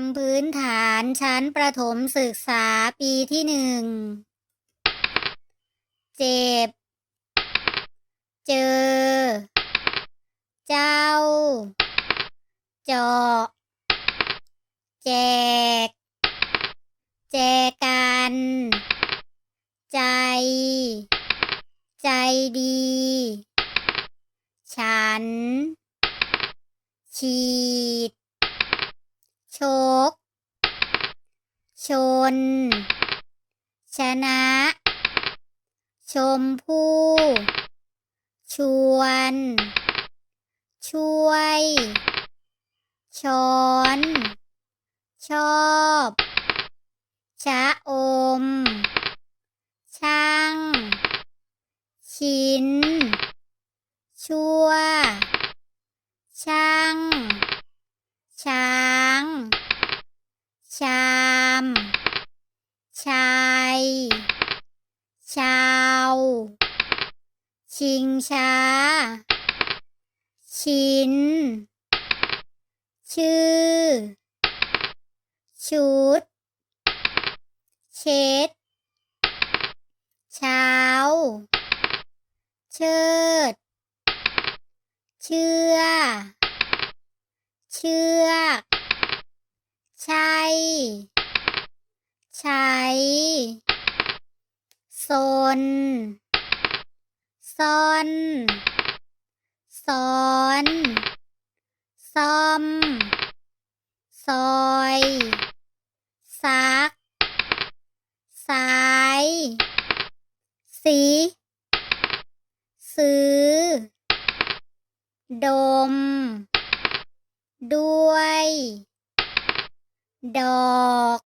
ำพื้นฐานชั้นประถมศึกษาปีที่หนึ่ง เจ็บ เจอ เจ้า เจาะ แจก แจกัน ใจ ใจดี ฉัน ฉีด ก ชน ชนะ ชมพู่ ชวน ช่วย ช้อน ชอบ ชะอม ช่าง ชิ้น ชั่ว ช่าง ช้าง ชาม ชาย ชาว ชิงช้า ชิ้น ชื่อ ชุด เช็ด เช้า เชิด เชื่อ เชือก ใช่ใช้ซนซ่อนซ้อนซ่อม ซอย ซัก สาย สี ซื้อ ดม ど